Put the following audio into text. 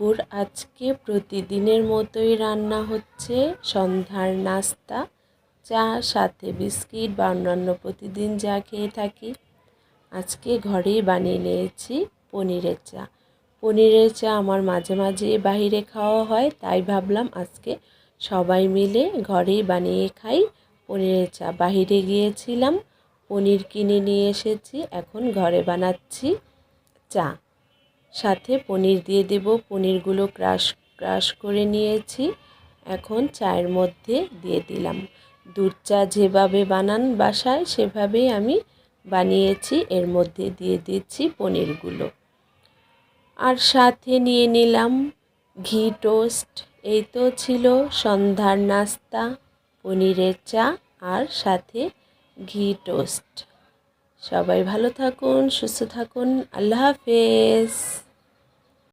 পুর আজকে প্রতিদিনের মতোই রান্না হচ্ছে। সন্ধ্যার নাস্তা, চা, সাথে বিস্কিট বা অন্যান্য প্রতিদিন যা খেয়ে থাকি। আজকে ঘরেই বানিয়ে নিয়েছি পনিরের চা। পনিরের চা আমার মাঝে মাঝে বাহিরে খাওয়া হয়, তাই ভাবলাম আজকে সবাই মিলে ঘরেই বানিয়ে খাই পনিরের চা। বাহিরে গিয়েছিলাম, পনির কিনে নিয়ে এসেছি, এখন ঘরে বানাচ্ছি চা। সাথে পনির দিয়ে দেব। পনিরগুলো ক্রাশ ক্রাশ করে নিয়েছি। এখন চায়ের মধ্যে দিয়ে দিলাম। দুধ চা যেভাবে বানান বাসায়, সেভাবেই আমি বানিয়েছি। এর মধ্যে দিয়ে দিচ্ছি পনিরগুলো। আর সাথে নিয়ে নিলাম ঘি টোস্ট। এই তো ছিল সন্ধ্যার নাস্তা, পনিরের চা আর সাথে ঘি টোস্ট। সবাই ভালো থাকুন, সুস্থ থাকুন। আল্লাহ হাফেজ।